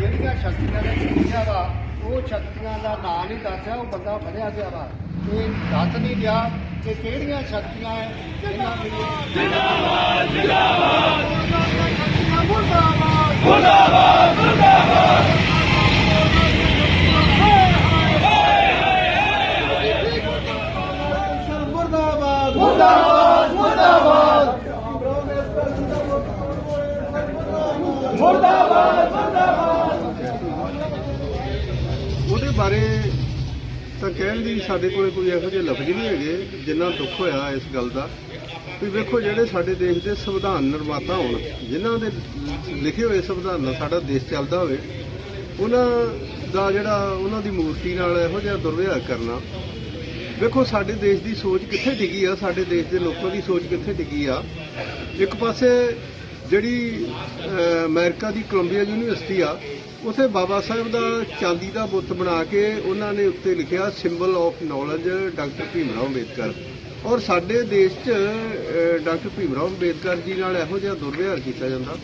ਜਿਹੜੀਆਂ ਸ਼ਕਤੀਆਂ ਨੇ ਚੁਣੀਆਂ ਵਾ ਉਹ ਸ਼ਕਤੀਆਂ ਦਾ ਨਾਂ ਨਹੀਂ ਦੱਸਿਆ ਉਹ ਬੰਦਾ ਫੜਿਆ ਗਿਆ ਵਾ। ਇਹ ਦੱਸ ਨਹੀਂ ਰਿਹਾ ਕਿ ਕਿਹੜੀਆਂ ਸ਼ਕਤੀਆਂ ਹੈ ਜਿਨ੍ਹਾਂ ਨੂੰ ਜਿੰਦਾਬਾਦ ਜਿੰਦਾਬਾਦ। ਮੁਰਦਾਬਾਦ ਮੁਰਦਾਬਾਦ ਮੁਰਦਾਬਾਦ ਮੁਰਦਾਬਾਦ ਉਹਦੇ ਬਾਰੇ ਤਾਂ ਕਹਿਣ ਦੀ ਸਾਡੇ ਕੋਲੇ ਕੋਈ ਇਹੋ ਜਿਹੇ ਲਫ਼ਜ਼ ਨਹੀਂ ਹੈਗੇ ਜਿੰਨਾ ਦੁੱਖ ਹੋਇਆ ਇਸ ਗੱਲ ਦਾ। ਵੀ ਵੇਖੋ ਜਿਹੜੇ ਸਾਡੇ ਦੇਸ਼ ਦੇ ਸੰਵਿਧਾਨ ਨਿਰਮਾਤਾ ਹੋਣ, ਜਿਨ੍ਹਾਂ ਦੇ ਲਿਖੇ ਹੋਏ ਸੰਵਿਧਾਨ ਨਾਲ ਸਾਡਾ ਦੇਸ਼ ਚੱਲਦਾ ਹੋਵੇ, ਉਹਨਾਂ ਦਾ ਜਿਹੜਾ ਉਹਨਾਂ ਦੀ ਮੂਰਤੀ ਨਾਲ ਇਹੋ ਜਿਹਾ ਦੁਰਵਿਹਾਰ ਕਰਨਾ। ਵੇਖੋ ਸਾਡੇ ਦੇਸ਼ ਦੀ ਸੋਚ ਕਿੱਥੇ ਡਿੱਗੀ ਆ, ਸਾਡੇ ਦੇਸ਼ ਦੇ ਲੋਕਾਂ ਦੀ ਸੋਚ ਕਿੱਥੇ ਡਿੱਗੀ ਆ। ਇੱਕ ਪਾਸੇ ਜਿਹੜੀ ਅਹ, ਅਮਰੀਕਾ ਦੀ ਕੋਲੰਬੀਆ ਯੂਨੀਵਰਸਿਟੀ ਆ ਉਥੇ ਬਾਬਾ ਸਾਹਿਬ ਦਾ ਚਾਂਦੀ ਦਾ ਬੁੱਤ ਬਣਾ ਕੇ ਉਹਨਾਂ ਨੇ ਉੱਤੇ ਲਿਖਿਆ symbol of knowledge doctor Bhim Rao Ambedkar. ਔਰ ਸਾਡੇ ਦੇਸ਼ 'ਚ ਡਾਕਟਰ ਭੀਮ ਰਾਓ ਅੰਬੇਦਕਰ ਜੀ ਨਾਲ ਇਹੋ ਜਿਹਾ ਦੁਰਵਿਹਾਰ ਕੀਤਾ ਜਾਂਦਾ।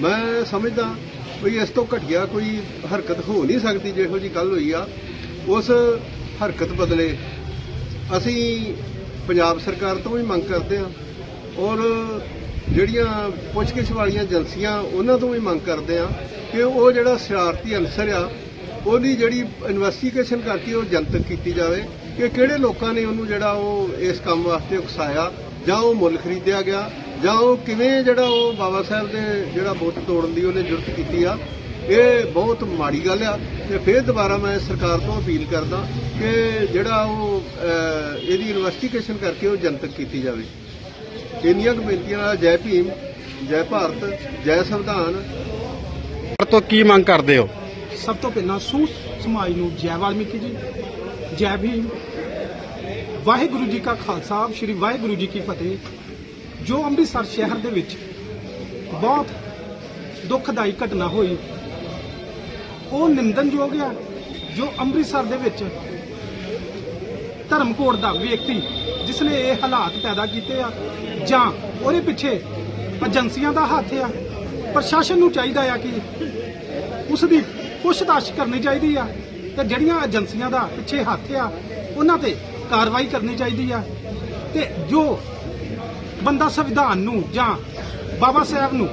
ਮੈਂ ਸਮਝਦਾ ਵੀ ਇਸ ਤੋਂ ਘਟੀਆ ਕੋਈ ਹਰਕਤ ਹੋ ਨਹੀਂ ਸਕਦੀ ਜਿਹੋ ਜੀ ਗੱਲ ਹੋਈ ਆ। ਉਸ ਹਰਕਤ ਬਦਲੇ ਅਸੀਂ ਪੰਜਾਬ ਸਰਕਾਰ ਤੋਂ ਵੀ ਮੰਗ ਕਰਦੇ ਹਾਂ। ਔਰ ਜਿਹੜੀਆਂ ਪੁੱਛਗਿੱਛ ਵਾਲੀਆਂ ਏਜੰਸੀਆਂ, ਉਹਨਾਂ ਤੋਂ ਵੀ ਮੰਗ ਕਰਦੇ ਹਾਂ ਕਿ ਉਹ ਜਿਹੜਾ ਸ਼ਰਾਰਤੀ ਅਨਸਰ ਆ, ਉਹਦੀ ਜਿਹੜੀ ਇਨਵੈਸਟੀਗੇਸ਼ਨ ਕਰਕੇ ਉਹ ਜਨਤਕ ਕੀਤੀ ਜਾਵੇ ਕਿ ਕਿਹੜੇ ਲੋਕਾਂ ਨੇ ਉਹਨੂੰ ਜਿਹੜਾ ਉਹ ਇਸ ਕੰਮ ਵਾਸਤੇ ਉਕਸਾਇਆ, ਜਾਂ ਉਹ ਮੁੱਲ ਖਰੀਦਿਆ ਗਿਆ, ਜਾਂ ਉਹ ਕਿਵੇਂ ਜਿਹੜਾ ਉਹ ਬਾਬਾ ਸਾਹਿਬ ਦੇ ਜਿਹੜਾ ਬੁੱਤ ਤੋੜਨ ਦੀ ਉਹਨੇ ਜੁਰਤ ਕੀਤੀ ਆ। ਇਹ ਬਹੁਤ ਮਾੜੀ ਗੱਲ ਆ ਤੇ ਫਿਰ ਦੁਬਾਰਾ ਮੈਂ ਸਰਕਾਰ ਤੋਂ ਅਪੀਲ ਕਰਦਾ ਕਿ ਜਿਹੜਾ ਉਹ ਇਹਦੀ ਇਨਵੈਸਟੀਗੇਸ਼ਨ ਕਰਕੇ ਉਹ ਜਨਤਕ ਕੀਤੀ ਜਾਵੇ। ਇੰਨੀਆਂ ਕੁ ਬੇਨਤੀਆਂ ਨਾਲ ਜੈ ਭੀਮ ਜੈ ਭਾਰਤ ਜੈ ਸੰਵਿਧਾਨ। ਤੋਂ ਕੀ ਮੰਗ ਕਰਦੇ ਹੋ? ਸਭ ਤੋਂ ਪਹਿਲਾਂ ਸੂ ਸਮਾਜ ਨੂੰ ਜੈ ਵਾਲਮੀਕੀ ਜੀ ਜੈ ਭੀਮ। ਵਾਹਿਗੁਰੂ ਜੀ ਕਾ ਖਾਲਸਾ ਸ੍ਰੀ ਵਾਹਿਗੁਰੂ ਜੀ ਕੀ ਫਤਿਹ। ਜੋ ਅੰਮ੍ਰਿਤਸਰ ਸ਼ਹਿਰ ਦੇ ਵਿੱਚ ਬਹੁਤ ਦੁਖਦਾਈ ਘਟਨਾ ਹੋਈ ਉਹ ਨਿੰਦਨਯੋਗ ਆ ਜੋ ਅੰਮ੍ਰਿਤਸਰ ਦੇ ਵਿੱਚ ਧਰਮਕੋਟ ਦਾ ਵਿਅਕਤੀ ਜਿਸ ਨੇ ਇਹ ਹਾਲਾਤ ਪੈਦਾ ਕੀਤੇ ਆ, ਜਾਂ ਉਹਦੇ ਪਿੱਛੇ ਏਜੰਸੀਆਂ ਦਾ ਹੱਥ ਆ, ਪ੍ਰਸ਼ਾਸਨ ਨੂੰ ਚਾਹੀਦਾ ਆ ਕਿ ਉਸ ਦੀ ਪੁੱਛਤਾਛ ਕਰਨੀ ਚਾਹੀਦੀ ਆ ਤੇ ਜਿਹੜੀਆਂ ਏਜੰਸੀਆਂ ਦਾ ਪਿੱਛੇ ਹੱਥ ਆ, ਉਹਨਾਂ ਤੇ ਕਾਰਵਾਈ ਕਰਨੀ ਚਾਹੀਦੀ ਆ। ਤੇ ਜੋ ਬੰਦਾ ਸੰਵਿਧਾਨ ਨੂੰ ਜਾਂ ਬਾਬਾ ਸਾਹਿਬ ਨੂੰ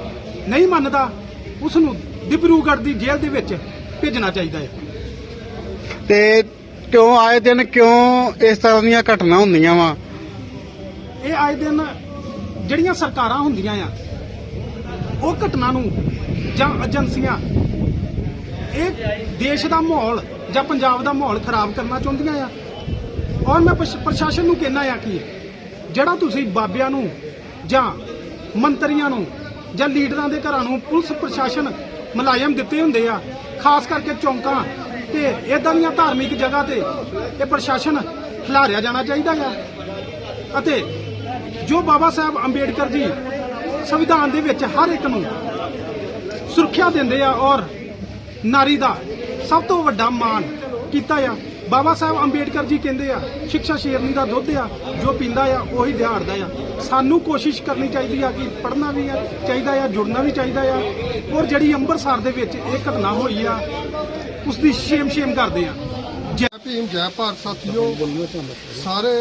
ਨਹੀਂ ਮੰਨਦਾ ਉਸ ਨੂੰ ਡਿਬਰੂਗੜ੍ਹ ਦੀ ਜੇਲ੍ਹ ਦੇ ਵਿੱਚ ਭੇਜਣਾ ਚਾਹੀਦਾ ਹੈ ਤੇ ਕਿਉਂ ਆਏ ਦਿਨ ਕਿਉਂ ਇਸ ਤਰ੍ਹਾਂ ਦੀਆਂ ਘਟਨਾ ਹੁੰਦੀਆਂ ਵਾ? ਇਹ ਆਏ ਦਿਨ ਜਿਹੜੀਆਂ ਸਰਕਾਰਾਂ ਹੁੰਦੀਆਂ ਆ, ਉਹ ਘਟਨਾ ਨੂੰ ਜਾਂ ਏਜੰਸੀਆਂ, ਇਹ ਦੇਸ਼ ਦਾ ਮਾਹੌਲ ਜਾਂ ਪੰਜਾਬ ਦਾ ਮਾਹੌਲ ਖਰਾਬ ਕਰਨਾ ਚਾਹੁੰਦੀਆਂ ਆ। ਔਰ ਮੈਂ ਪ੍ਰਸ਼ਾਸਨ ਨੂੰ ਕਹਿਣਾ ਆ ਕਿ ਜਿਹੜਾ ਤੁਸੀਂ ਬਾਬਿਆਂ ਨੂੰ ਜਾਂ ਮੰਤਰੀਆਂ ਨੂੰ ਜਾਂ ਲੀਡਰਾਂ ਦੇ ਘਰਾਂ ਨੂੰ ਪੁਲਿਸ ਪ੍ਰਸ਼ਾਸਨ ਮੁਲਾਜ਼ਮ ਦਿੱਤੇ ਹੁੰਦੇ ਆ, ਖਾਸ ਕਰਕੇ ਚੌਂਕਾਂ ਤੇ ਇਦਾਂ ਦੀਆਂ ਧਾਰਮਿਕ ਜਗ੍ਹਾ ਤੇ ਇਹ ਪ੍ਰਸ਼ਾਸਨ ਖਿਲਾਰਿਆ ਜਾਣਾ ਚਾਹੀਦਾ ਆ। ਅਤੇ ਜੋ ਬਾਬਾ ਸਾਹਿਬ ਅੰਬੇਡਕਰ ਜੀ ਸੰਵਿਧਾਨ ਦੇ ਵਿੱਚ ਹਰ ਇੱਕ ਨੂੰ ਸੁਰੱਖਿਆ ਦਿੰਦੇ ਆ ਔਰ ਨਾਰੀ ਦਾ ਸਭ ਤੋਂ ਵੱਡਾ ਮਾਣ ਕੀਤਾ ਆ, ਬਾਬਾ ਸਾਹਿਬ ਅੰਬੇਡਕਰ ਜੀ ਕਹਿੰਦੇ ਆ ਸਿੱਖਿਆ ਸ਼ੇਰਨੀ ਦਾ ਦੁੱਧ ਆ, ਜੋ ਪੀਂਦਾ ਆ, ਉਹੀ ਦਿਹਾੜਦਾ ਆ। ਸਾਨੂੰ ਕੋਸ਼ਿਸ਼ ਕਰਨੀ ਚਾਹੀਦੀ ਆ ਕਿ ਪੜ੍ਹਨਾ ਵੀ ਆ, ਚਾਹੀਦਾ ਆ, ਜੁੜਨਾ ਵੀ ਚਾਹੀਦਾ ਆ, ਔਰ ਜਿਹੜੀ ਅੰਮ੍ਰਿਤਸਰ ਦੇ ਵਿੱਚ ਇਹ ਘਟਨਾ ਹੋਈ ਆ ਉਸ ਦੀ ਸ਼ੇਮ ਸ਼ੇਮ ਕਰਦੇ ਆ। ਜੈ ਭੀਮ, ਜੈ ਭਾਰਤ ਸਾਥੀਓ, ਸਾਰੇ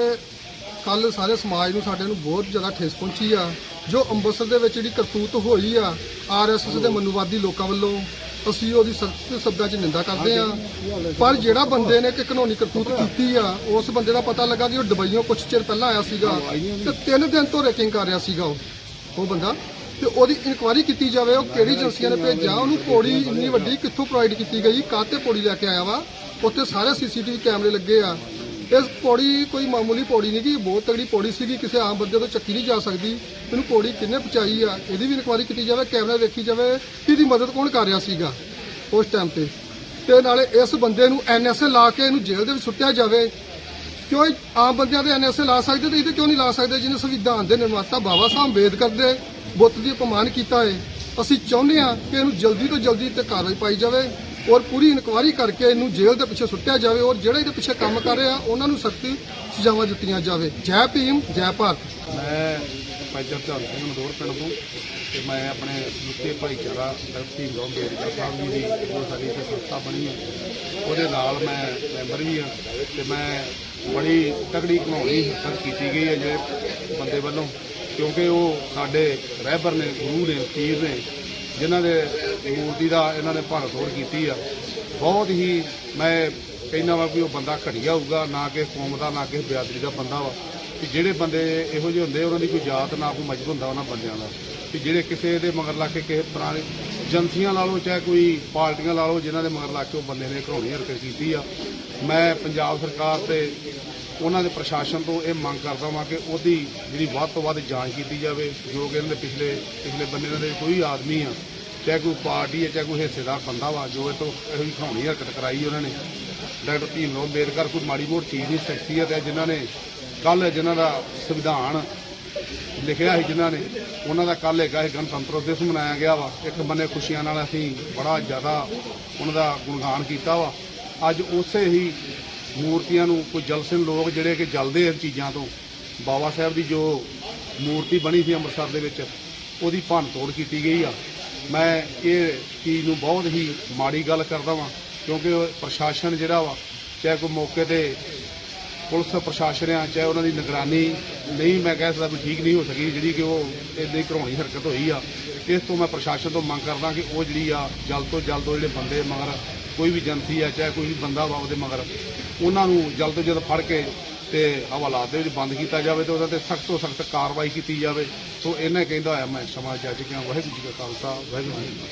ਕੱਲ ਸਾਰੇ ਸਮਾਜ ਨੂੰ ਸਾਡੇ ਨੂੰ ਬਹੁਤ ਜ਼ਿਆਦਾ ਠੇਸ ਪਹੁੰਚੀ ਆ ਜੋ ਅੰਮ੍ਰਿਤਸਰ ਦੇ ਵਿੱਚ ਜਿਹੜੀ ਕਰਤੂਤ ਹੋਈ ਆ ਆਰਐਸਐਸ ਦੇ ਮਨੂਵਾਦੀ ਲੋਕਾਂ ਵੱਲੋਂ ਅਸੀਂ ਉਹਦੀ ਸਖਤ ਸ਼ਬਦਾਂ 'ਚ ਨਿੰਦਾ ਕਰਦੇ ਆ ਪਰ ਜਿਹੜਾ ਬੰਦੇ ਨੇ ਕਿ ਕਾਨੂੰਨੀ ਕਰਤੂਤ ਕੀਤੀ ਆ ਉਸ ਬੰਦੇ ਦਾ ਪਤਾ ਲੱਗਾ ਕਿ ਉਹ ਦੁਬਈੋਂ ਕੁਝ ਚਿਰ ਪਹਿਲਾਂ ਆਇਆ ਸੀਗਾ ਤੇ ਤਿੰਨ ਦਿਨ ਤੋਂ ਰੇਕਿੰਗ ਕਰ ਰਿਹਾ ਸੀਗਾ ਉਹ। ਉਹ ਬੰਦਾ। ਤੇ ਉਹਦੀ ਇਨਕੁਆਇਰੀ ਕੀਤੀ ਜਾਵੇ ਉਹ ਕਿਹੜੀ ਏਜੰਸੀਆਂ ਨੇ ਭੇਜਿਆ ਉਹਨੂੰ ਪੌੜੀ ਇੰਨੀ ਵੱਡੀ ਕਿੱਥੋਂ ਪ੍ਰੋਵਾਈਡ ਕੀਤੀ ਗਈ ਕਾਹਤੇ ਪੌੜੀ ਲੈ ਕੇ ਆਇਆ ਵਾ? ਉੱਥੇ ਸਾਰੇ ਸੀਸੀਟੀਵੀ ਕੈਮਰੇ ਲੱਗੇ ਆ। ਇਸ ਪੌੜੀ ਕੋਈ ਮਾਮੂਲੀ ਪੌੜੀ ਨਹੀਂ ਗੀ, ਬਹੁਤ ਤਗੜੀ ਪੌੜੀ ਸੀਗੀ, ਕਿਸੇ ਆਮ ਬੰਦੇ ਤੋਂ ਚੱਕੀ ਨਹੀਂ ਜਾ ਸਕਦੀ। ਇਹਨੂੰ ਪੌੜੀ ਕਿੰਨੇ ਪਹੁੰਚਾਈ ਆ, ਇਹਦੀ ਵੀ ਇਨਕੁਆਇਰੀ ਕੀਤੀ ਜਾਵੇ, ਕੈਮਰਾ ਵੇਖੀ ਜਾਵੇ ਕਿ ਇਹਦੀ ਮਦਦ ਕੌਣ ਕਰ ਰਿਹਾ ਸੀਗਾ ਉਸ ਟਾਈਮ ਤੇ। ਤੇ ਨਾਲੇ ਇਸ ਬੰਦੇ ਨੂੰ ਐਨਐਸਏ ਲਾ ਕੇ ਇਹਨੂੰ ਜੇਲ੍ਹ ਦੇ ਵਿੱਚ ਸੁੱਟਿਆ ਜਾਵੇ। ਕਿਉਂ ਇਹ ਆਮ ਬੰਦਿਆਂ ਦੇ ਐਨਐਸਏ ਲਾ ਸਕਦੇ ਤੇ ਇਹਦੇ ਕਿਉਂ ਨਹੀਂ ਲਾ ਸਕਦੇ ਜਿਹਨੇ ਸੰਵਿਧਾਨ ਦੇ ਨਿਰਮਾਤਾ ਬਾਬਾ ਸਾਹਿਬ ਅੰਬੇਦਕਰ ਦੇ ਬੁੱਤ ਦੀ ਅਪਮਾਨ ਕੀਤਾ ਹੈ? ਅਸੀਂ ਚਾਹੁੰਦੇ ਹਾਂ ਕਿ ਇਹਨੂੰ ਜਲਦੀ ਤੋਂ ਜਲਦੀ ਤੇ ਕਾਰਵਾਈ ਪਾਈ ਜਾਵੇ। ਔਰ ਪੂਰੀ ਇਨਕੁਆਇਰੀ ਕਰਕੇ ਇਹਨੂੰ ਜੇਲ੍ਹ ਦੇ ਪਿੱਛੇ ਸੁੱਟਿਆ ਜਾਵੇ ਔਰ ਜਿਹੜੇ ਇਹਦੇ ਪਿੱਛੇ ਕੰਮ ਕਰ ਰਹੇ ਆ, ਉਹਨਾਂ ਨੂੰ ਸਖਤ ਸਜ਼ਾਵਾਂ ਦਿੱਤੀਆਂ ਜਾਵੇ। ਜੈ ਭੀਮ, ਜੈ ਭਾਰਤ। ਮੈਂ ਪੰਚਰ ਝਾਲ ਸਿੰਘ ਮਦੋਰ ਪਿੰਡ ਤੋਂ ਤੇ ਮੈਂ ਆਪਣੇ ਦੂਜੇ ਭਾਈਚਾਰਾ ਦਰਤੀ ਗੌਂ ਬੇਰਕਾ ਸਾਹਿਬ ਜੀ ਦੀ, ਜੋ ਸਾਡੀ ਇੱਥੇ ਸੰਸਥਾ ਬਣੀ ਹੈ, ਉਹਦੇ ਨਾਲ ਮੈਂ ਮੈਂਬਰ ਵੀ ਹਾਂ ਤੇ ਮੈਂ ਬੜੀ ਤਕੜੀ ਘਮਾਉਣੀ ਹਰਕਤ ਕੀਤੀ ਗਈ ਹੈ ਜਿਹੜੇ ਬੰਦੇ ਵੱਲੋਂ, ਕਿਉਂਕਿ ਉਹ ਸਾਡੇ ਰਹਿਬਰ ਨੇ, ਗੁਰੂ ਨੇ, ਪੀਰ ਨੇ, ਜਿਨ੍ਹਾਂ ਦੇ ਮੂਰਤੀ ਦਾ ਇਹਨਾਂ ਨੇ ਭੰਨ ਤੋੜ ਕੀਤੀ ਆ। ਬਹੁਤ ਹੀ ਮੈਂ ਕਹਿੰਦਾ ਵਾ ਵੀ ਉਹ ਬੰਦਾ ਘਟੀਆ ਹੋਊਗਾ, ਨਾ ਕਿ ਕੌਮ ਦਾ, ਨਾ ਕਿ ਬਿਆਦਰੀ ਦਾ ਬੰਦਾ ਵਾ। ਕਿ ਜਿਹੜੇ ਬੰਦੇ ਇਹੋ ਜਿਹੇ ਹੁੰਦੇ ਉਹਨਾਂ ਦੀ ਕੋਈ ਜਾਤ ਨਾ ਕੋਈ ਮਜਬ ਹੁੰਦਾ ਉਹਨਾਂ ਬੰਦਿਆਂ ਦਾ। ਕਿ ਜਿਹੜੇ ਕਿਸੇ ਦੇ ਮਗਰ ਲਾ ਕੇ ਕਿਸੇ ਪੁਰਾਣੇ ਏਜੰਸੀਆਂ ਲਾ ਲਓ ਚਾਹੇ ਕੋਈ ਪਾਰਟੀਆਂ ਲਾ ਲਓ, ਜਿਨ੍ਹਾਂ ਦੇ ਮਗਰ ਲਾ ਕੇ ਉਹ ਬੰਦੇ ਨੇ ਘਰੋਣੀ ਹਰਕਤ ਕੀਤੀ ਆ। ਮੈਂ ਪੰਜਾਬ ਸਰਕਾਰ ਤੇ ਉਹਨਾਂ ਦੇ ਪ੍ਰਸ਼ਾਸਨ ਤੋਂ ਇਹ ਮੰਗ ਕਰਦਾ ਹਾਂ ਕਿ ਉਹਦੀ ਜਿਹੜੀ ਵੱਧ ਤੋਂ ਵੱਧ ਜਾਂਚ ਕੀਤੀ ਜਾਵੇ, ਜੋ ਕਿ ਇਹਨਾਂ ਦੇ ਪਿਛਲੇ ਪਿਛਲੇ ਬੰਦੇ ਦੇ ਕੋਈ ਆਦਮੀ ਆ ਚਾਹੇ ਕੋਈ ਪਾਰਟੀ ਹੈ, ਚਾਹੇ ਕੋਈ ਹਿੱਸੇਦਾਰ ਬੰਦਾ ਵਾ, ਜੋ ਇਹ ਤੋਂ ਇਹੋ ਜਿਹੀ ਖਾਉਣੀ ਹਰਕਤ ਕਰਾਈ ਉਹਨਾਂ ਨੇ। ਡਾਕਟਰ ਭੀਮ ਰਾਓ ਅੰਬੇਦਕਰ ਕੋਈ ਮਾੜੀ ਮੋਟੀ ਚੀਜ਼ ਨਹੀਂ ਸ਼ਖਸੀਅਤ ਹੈ, ਜਿਨ੍ਹਾਂ ਨੇ ਕੱਲ ਜਿਨ੍ਹਾਂ ਦਾ ਸੰਵਿਧਾਨ ਲਿਖਿਆ ਸੀ, ਜਿਨ੍ਹਾਂ ਨੇ ਉਹਨਾਂ ਦਾ ਕੱਲ ਹੈਗਾ ਇਹ ਗਣਤੰਤਰ ਦਿਵਸ ਮਨਾਇਆ ਗਿਆ ਵਾ। ਇੱਕ ਬੰਨੇ ਖੁਸ਼ੀਆਂ ਨਾਲ ਅਸੀਂ ਬੜਾ ਜ਼ਿਆਦਾ ਉਹਨਾਂ ਦਾ ਗੁਣਗਾਨ ਕੀਤਾ ਵਾ। ਅੱਜ ਉਸੇ ਹੀ ਮੂਰਤੀਆਂ ਨੂੰ ਕੋਈ ਜਲਸਿਨ ਲੋਕ ਜਿਹੜੇ ਕਿ ਜਲਦੇ ਹਨ ਚੀਜ਼ਾਂ ਤੋਂ, ਬਾਬਾ ਸਾਹਿਬ ਦੀ ਜੋ ਮੂਰਤੀ ਬਣੀ ਸੀ ਅੰਮ੍ਰਿਤਸਰ ਦੇ ਵਿੱਚ, ਉਹਦੀ ਭੰਨ ਤੋੜ ਕੀਤੀ ਗਈ ਆ। ਮੈਂ ਇਹ ਚੀਜ਼ ਨੂੰ ਬਹੁਤ ਹੀ ਮਾੜੀ ਗੱਲ ਕਰਦਾ ਵਾਂ, ਕਿਉਂਕਿ ਪ੍ਰਸ਼ਾਸਨ ਜਿਹੜਾ ਵਾ, ਚਾਹੇ ਕੋਈ ਮੌਕੇ ਤੇ ਪੁਲਿਸ ਪ੍ਰਸ਼ਾਸਨ ਆ, ਚਾਹੇ ਉਹਨਾਂ ਦੀ ਨਿਗਰਾਨੀ ਨਹੀਂ ਮੈਂ ਕਹਿ ਸਕਦਾ ਵੀ ਠੀਕ ਨਹੀਂ ਹੋ ਸਕੀ, ਜਿਹੜੀ ਕਿ ਉਹ ਇਦਾਂ ਹੀ ਘਰੋਣੀ ਹਰਕਤ ਹੋਈ ਆ। ਇਸ ਤੋਂ ਮੈਂ ਪ੍ਰਸ਼ਾਸਨ ਤੋਂ ਮੰਗ ਕਰਦਾ ਕਿ ਉਹ ਜਿਹੜੀ ਆ, ਜਲਦ ਤੋਂ ਜਲਦ ਉਹ ਜਿਹੜੇ ਬੰਦੇ ਮਗਰ ਕੋਈ ਵੀ ਏਜੰਸੀ ਆ, ਚਾਹੇ ਕੋਈ ਵੀ ਬੰਦਾ ਵਾ ਉਹਦੇ ਮਗਰ, ਉਹਨਾਂ ਨੂੰ ਜਲਦ ਤੋਂ ਜਲਦ ਫੜ ਕੇ ਤੇ ਹਵਾਲਾਤ ਦੇ ਵਿੱਚ ਬੰਦ ਕੀਤਾ ਜਾਵੇ ਤੇ ਉਹਦੇ ਤੇ ਸਖਤ ਤੋਂ ਸਖਤ ਕਾਰਵਾਈ ਕੀਤੀ ਜਾਵੇ। ਸੋ ਇਹਨਾਂ ਕਹਿੰਦਾ ਹੋਇਆ, ਮੈਂ ਸਮਾਂ ਜੱਜ ਕਿਹਾ ਵਾਹਿਗੁਰੂ ਜੀ ਕਾ ਖਾਲਸਾ, ਵਾਹਿਗੁਰੂ ਜੀ